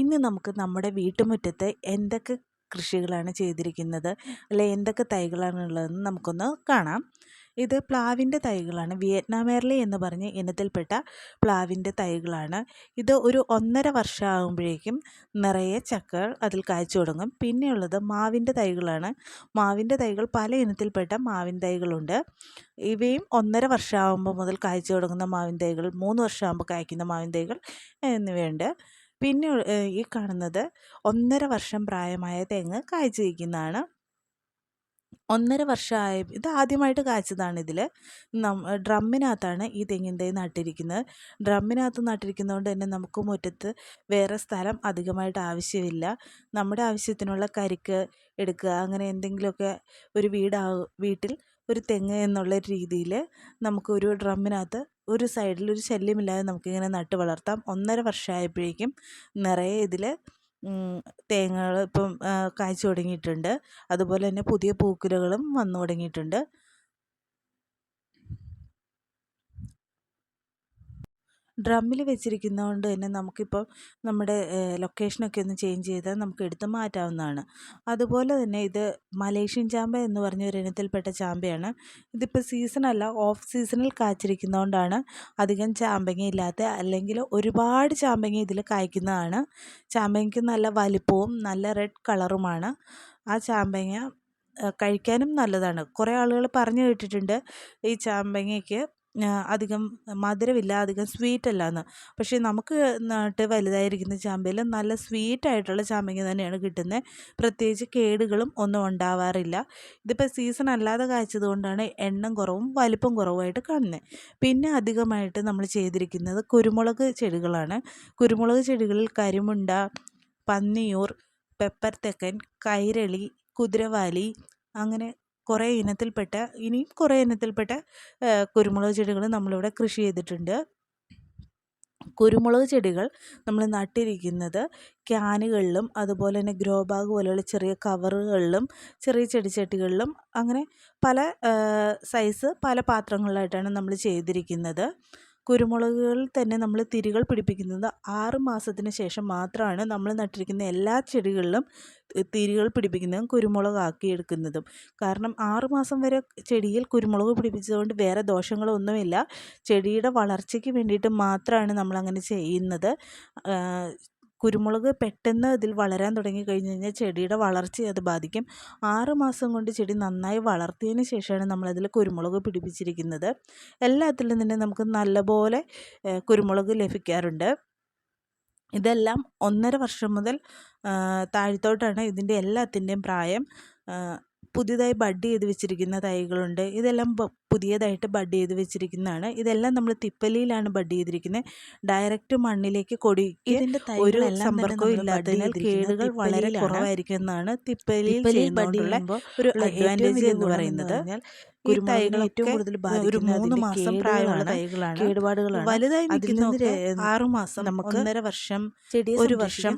ഇന്ന് നമുക്ക് നമ്മുടെ വീട്ടുമുറ്റത്ത് എന്തൊക്കെ കൃഷികളാണ് ചെയ്തിരിക്കുന്നത്? അല്ലെ എന്തൊക്കെ തൈകളാണ് ഉള്ളതെന്ന് നമുക്കൊന്ന് കാണാം. ഇത് പ്ലാവിന്റെ തൈകളാണ്. വിയറ്റ്നാമേർലി എന്ന് പറഞ്ഞ് ഇനത്തിൽപ്പെട്ട പ്ലാവിന്റെ തൈകളാണ്. ഇത് ഒരു ഒന്നര വർഷമാകുമ്പോഴേക്കും നിറയെ ചക്കകൾ അതിൽ കായ്ച്ചു തുടങ്ങും. പിന്നെയുള്ളത് മാവിന്റെ തൈകളാണ്. മാവിന്റെ തൈകൾ പല ഇനത്തിൽപ്പെട്ട മാവിൻ തൈകളുണ്ട്. ഇവയും ഒന്നര വർഷമാകുമ്പോൾ മുതൽ കായ്ച്ചു തുടങ്ങുന്ന മാവിൻ തൈകൾ മൂന്ന് വർഷമാകുമ്പോൾ കായ്ക്കുന്ന മാവിൻ തൈകൾ എന്നിവയുണ്ട്. പിന്നെ ഈ കാണുന്നത് ഒന്നര വർഷം പ്രായമായ തെങ്ങ് കായ്ച്ചിരിക്കുന്നതാണ്. ഒന്നര വർഷമായ ഇത് ആദ്യമായിട്ട് കായ്ച്ചതാണ് ഇതിൽ ഡ്രമ്മിനകത്താണ് ഈ തെങ്ങിന്റെ നട്ടിരിക്കുന്നത്. ഡ്രമ്മിനകത്ത് നട്ടിരിക്കുന്നതുകൊണ്ട് തന്നെ നമുക്ക് മുറ്റത്ത് വേറെ സ്ഥലം അധികമായിട്ട് ആവശ്യമില്ല. നമ്മുടെ ആവശ്യത്തിനുള്ള കരിക്ക് എടുക്കുക അങ്ങനെ എന്തെങ്കിലുമൊക്കെ ഒരു വീടാ വീട്ടിൽ ഒരു തെങ്ങ് എന്നുള്ള രീതിയിൽ നമുക്കൊരു ഡ്രമ്മിനകത്ത് ഒരു സൈഡിൽ ഒരു ശല്യമില്ലാതെ നമുക്കിങ്ങനെ നട്ട് വളർത്താം. ഒന്നര വർഷമായപ്പോഴേക്കും നിറയെ ഇതിൽ തേങ്ങകൾ ഇപ്പം കായ്ച്ചു തുടങ്ങിയിട്ടുണ്ട്. അതുപോലെ തന്നെ പുതിയ പൂക്കുലകളും വന്നു തുടങ്ങിയിട്ടുണ്ട്. ഡ്രമ്മിൽ വെച്ചിരിക്കുന്നതുകൊണ്ട് തന്നെ നമുക്കിപ്പോൾ നമ്മുടെ ലൊക്കേഷനൊക്കെ ഒന്ന് ചേഞ്ച് ചെയ്താൽ നമുക്ക് എടുത്ത് മാറ്റാവുന്നതാണ്. അതുപോലെ തന്നെ ഇത് മലേഷ്യൻ ചാമ്പ എന്ന് പറഞ്ഞ ഒരു ഇനത്തിൽപ്പെട്ട ചാമ്പയാണ്. ഇതിപ്പോൾ സീസണല്ല ഓഫ് സീസണിൽ കാച്ചിരിക്കുന്നതുകൊണ്ടാണ് അധികം ചാമ്പങ്ങ ഇല്ലാത്ത അല്ലെങ്കിൽ ഒരുപാട് ചാമ്പങ്ങ ഇതിൽ കായ്ക്കുന്നതാണ്. ചാമ്പങ്ങയ്ക്ക് നല്ല വലിപ്പവും നല്ല റെഡ് കളറുമാണ്. ആ ചാമ്പങ്ങ കഴിക്കാനും നല്ലതാണ്. കുറേ ആളുകൾ പറഞ്ഞു കേട്ടിട്ടുണ്ട് ഈ ചാമ്പങ്ങയ്ക്ക് അധികം മധുരമില്ല അധികം സ്വീറ്റ് അല്ല എന്ന് പക്ഷേ നമുക്ക് നട്ട് വലുതായിരിക്കുന്ന ചാമ്പയിൽ നല്ല സ്വീറ്റ് ആയിട്ടുള്ള ചാമ്പങ്ങ തന്നെയാണ് കിട്ടുന്നത് പ്രത്യേകിച്ച് കേടുകളും ഒന്നും ഉണ്ടാവാറില്ല. ഇതിപ്പോൾ സീസൺ അല്ലാതെ കായ്ച്ചത് കൊണ്ടാണ് എണ്ണം കുറവും വലിപ്പം കുറവുമായിട്ട് കാണുന്നത് പിന്നെ അധികമായിട്ട് നമ്മൾ ചെയ്തിരിക്കുന്നത് കുരുമുളക് ചെടികളാണ്. കുരുമുളക് ചെടികളിൽ കരിമുണ്ട പന്നിയൂർ പെപ്പർ തെക്കൻ കൈരളി കുതിരവാലി അങ്ങനെ കുറേ ഇനത്തിൽപ്പെട്ട ഇനിയും കുറേ ഇനത്തിൽപ്പെട്ട കുരുമുളക് ചെടികൾ നമ്മളിവിടെ കൃഷി ചെയ്തിട്ടുണ്ട്. കുരുമുളക് ചെടികൾ നമ്മൾ നട്ടിരിക്കുന്നത് ക്യാനുകളിലും അതുപോലെ തന്നെ ഗ്രോ ബാഗ് പോലെയുള്ള ചെറിയ കവറുകളിലും ചെറിയ ചെടിച്ചട്ടികളിലും അങ്ങനെ പല സൈസ് പല പാത്രങ്ങളിലായിട്ടാണ് നമ്മൾ ചെയ്തിരിക്കുന്നത്. കുരുമുളകുകളിൽ തന്നെ നമ്മൾ തിരികൾ പിടിപ്പിക്കുന്നത് ആറ് മാസത്തിന് ശേഷം മാത്രമാണ് നമ്മൾ നട്ടിരിക്കുന്ന എല്ലാ ചെടികളിലും തിരികൾ പിടിപ്പിക്കുന്നതും കുരുമുളകാക്കി എടുക്കുന്നതും. കാരണം ആറ് മാസം വരെ ചെടിയിൽ കുരുമുളക് പിടിപ്പിച്ചതുകൊണ്ട് വേറെ ദോഷങ്ങളൊന്നുമില്ല. ചെടിയുടെ വളർച്ചയ്ക്ക് വേണ്ടിയിട്ട് മാത്രമാണ് നമ്മളങ്ങനെ ചെയ്യുന്നത്. കുരുമുളക് പെട്ടെന്ന് ഇതിൽ വളരാൻ തുടങ്ങി കഴിഞ്ഞ് കഴിഞ്ഞാൽ ചെടിയുടെ വളർച്ചയെ അത് ബാധിക്കും. ആറ് മാസം കൊണ്ട് ചെടി നന്നായി വളർത്തിയതിന് ശേഷമാണ് നമ്മളതിൽ കുരുമുളക് പിടിപ്പിച്ചിരിക്കുന്നത്. എല്ലാത്തിലും തന്നെ നമുക്ക് നല്ലപോലെ കുരുമുളക് ലഭിക്കാറുണ്ട്. ഇതെല്ലാം ഒന്നര വർഷം മുതൽ താഴത്തോട്ടാണ് ഇതിന്റെ എല്ലാത്തിന്റെയും പ്രായം. പുതിയതായി ബഡ് ചെയ്ത് വെച്ചിരിക്കുന്ന തൈകളുണ്ട്. ഇതെല്ലാം പുതിയതായിട്ട് ബഡ് ചെയ്ത് വെച്ചിരിക്കുന്നതാണ്. ഇതെല്ലാം നമ്മൾ തിപ്പലിയിലാണ് ബഡ് ചെയ്തിരിക്കുന്നത് ഡയറക്റ്റ് മണ്ണിലേക്ക് കൊടി ഇതിന്റെ ഒരു സമ്പർക്കവും ഇല്ലാത്തതിനാൽ കേടുകൾ വളരെ കുറവായിരിക്കും എന്നാണ് തിപ്പലിയിൽ ചെയ്യുന്നതുകൊണ്ടുള്ള ഒരു അഡ്വാന്റേജ് എന്ന് പറയുന്നത് ഈ തൈകൾ ഏറ്റവും കൂടുതൽ ഒരു മൂന്ന് മാസം പ്രായമുള്ള തൈകളാണ്. കേടുപാടുകളാണ്. വലുതായി നിൽക്കുന്ന ആറു മാസം നമുക്ക് ഒന്നര വർഷം ഒരു വർഷം